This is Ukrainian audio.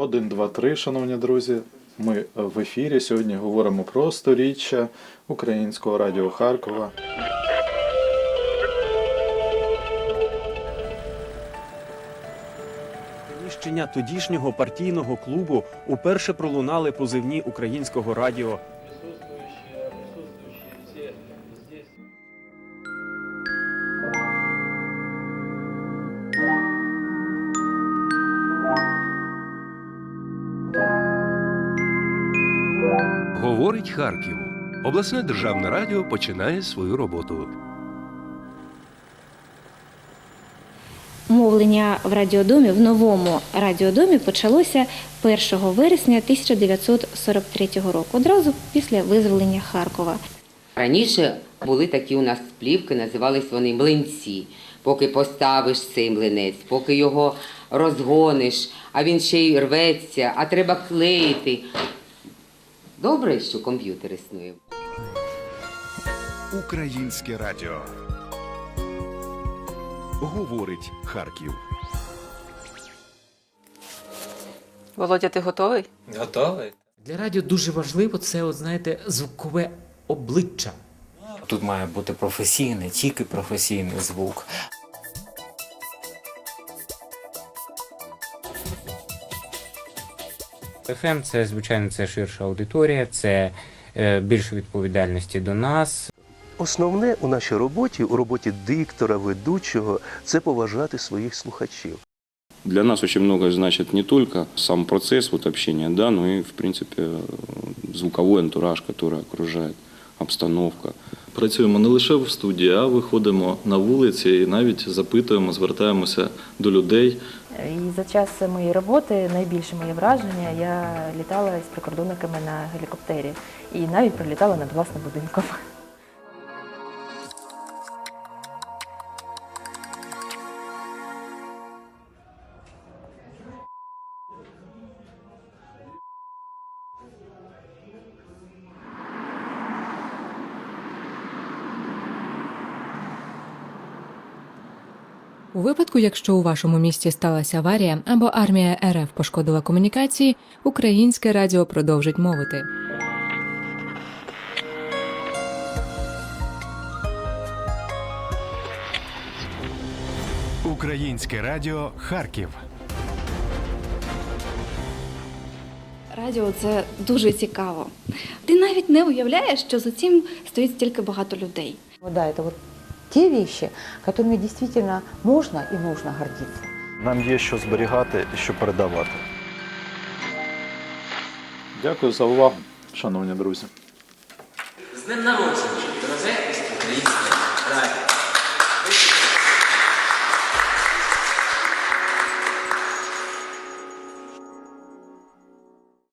1, 2, 3, шановні друзі. Ми в ефірі. Сьогодні говоримо про сторіччя Українського радіо Харкова. Приміщення тодішнього партійного клубу уперше пролунали позивні українського радіо Говорить Харків. Обласне державне радіо починає свою роботу. Мовлення в радіодомі в новому радіодомі почалося 1 вересня 1943 року, одразу після визволення Харкова. Раніше були такі у нас плівки, називались вони млинці. Поки поставиш цей млинець, поки його розгониш, а він ще й рветься, а треба клеїти. Добре, що комп'ютер існує. Українське радіо. Говорить Харків. Володя, ти готовий? Готовий? Для радіо дуже важливо це, от, знаєте, звукове обличчя. Тут має бути професійний, тільки професійний звук. ФМ це, звичайно, це ширша аудиторія, це е, більше відповідальності до нас. Основне у нашій роботі, у роботі диктора, ведучого, це поважати своїх слухачів. Для нас очень многое значит не только сам процесс вот общения, да, но и, в принципе, э, звуковой антураж, который окружает, обстановка. Працюємо не лише в студії, а виходимо на вулиці і навіть запитуємо, звертаємося до людей. І за час моєї роботи найбільше моє враження я літала з прикордонниками на гелікоптері і навіть прилітала над власним будинком. У випадку, якщо у вашому місті сталася аварія або армія РФ пошкодила комунікації, українське радіо продовжить мовити. Українське радіо Харків. Радіо це дуже цікаво. Ти навіть не уявляєш, що за цим стоїть стільки багато людей. Да, это вот те вещи, которыми действительно можно и нужно гордиться. Нам є що зберігати і що передавати. Дякую за увагу, шановні друзі. З днем народження.